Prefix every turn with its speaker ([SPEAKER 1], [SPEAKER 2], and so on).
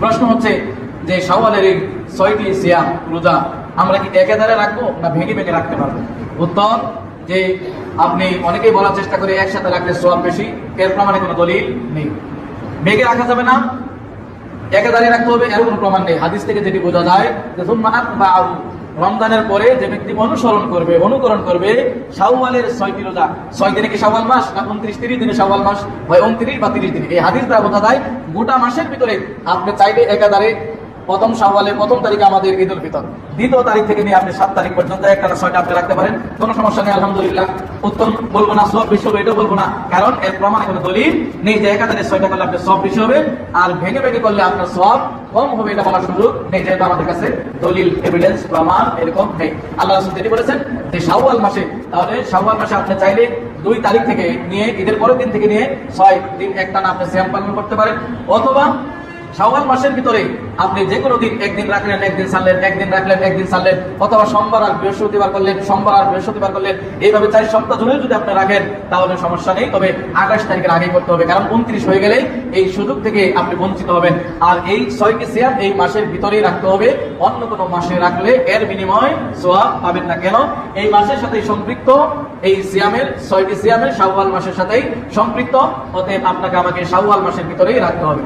[SPEAKER 1] প্রশ্ন হচ্ছে যে সওয়ালের এই ছয়টি সিয়াম রোজা আমরা কি একেদারে রাখব না ভেঙে ভেঙে রাখতে পারব? উত্তর, যে আপনি অনেকেই বলার চেষ্টা করে একসাথে রাখলে সোয়াব বেশি, এর প্রমাণে কোনো দলিল নেই। ভেঙে রাখা যাবে না একেদারে রাখতে হবে, এর কোনো প্রমাণ নেই। হাদিস থেকে যেটি বোঝা যায় যে রমজানের পরে যে ব্যক্তি অনুসরণ করবে, অনুকরণ করবে, শাওয়ালের ছয়টি রোজা, ছয় দিনে কি শাওয়াল মাস না উনত্রিশ তিরিশ দিনে শাওয়াল মাস? হয় উনত্রিশ বা তিরিশ দিনে। এই হাদিস দ্বারা বোঝা যায়, গোটা মাসের ভিতরে আপনি চাইলে একাধারে প্রথম শাওয়ালের প্রথম তারিখে আমাদের ঈদ ফিতর। দ্বিতীয় তারিখ থেকে নিয়ে আপনি সাত তারিখ পর্যন্ত একটা ছয়টা আপনি রাখতে পারেন। কোনো সমস্যা নেই, আলহামদুলিল্লাহ। উত্তম, বলব না, সব বেশি এটাও বলব না। কারণ এর প্রমাণ কোনো দলিল, নেই যে একাধারে ছয়টা করলে আপনার সব বেশি হবে, আর ভেঙে ভেঙে করলে আপনার সব কম হবে, এটা বলার সুযোগ নেই, যেহেতু আমাদের কাছে দলিল এভিডেন্স প্রমাণ এরকম নেই। আল্লাহ রাসূল যেটি বলেছেন যে শাওয়াল মাসে, তাহলে শাওয়াল মাসে আপনি চাইলে দুই তারিখ থেকে নিয়ে, ঈদের পরের দিন থেকে নিয়ে ছয় দিন একটানা আপনি সিয়াম পালন করতে পারেন। অথবা শাওয়াল মাসের ভিতরে আপনি যে কোনো দিন একদিন রাখলেন, একদিন ছাড়লেন একদিন রাখলেন, একদিন ছাড়লেন অথবা সোমবার আর বৃহস্পতিবার করলেন, সোমবার আর বৃহস্পতিবার করলেন, এইভাবে চার সপ্তাহ জুড়ে যদি আপনি রাখেন, তাহলে সমস্যা নেই, তবে আঠাশ তারিখের আগেই করতে হবে, কারণ উনত্রিশ হয়ে গেলে এই সুযোগ থেকে আপনি বঞ্চিত হবেন। আর এই ছয়টি সিয়াম এই মাসের ভিতরেই রাখতে হবে, অন্য কোনো মাসে রাখলে এর বিনিময় সোয়াব পাবেন না। কেন? এই মাসের সাথে সম্পৃক্ত, এই সিয়ামের, ছয়টি সিয়ামের শাওয়াল মাসের সাথেই সম্পৃক্ত, অতএব আপনাকে আমাকে শাওয়াল মাসের ভিতরেই রাখতে হবে।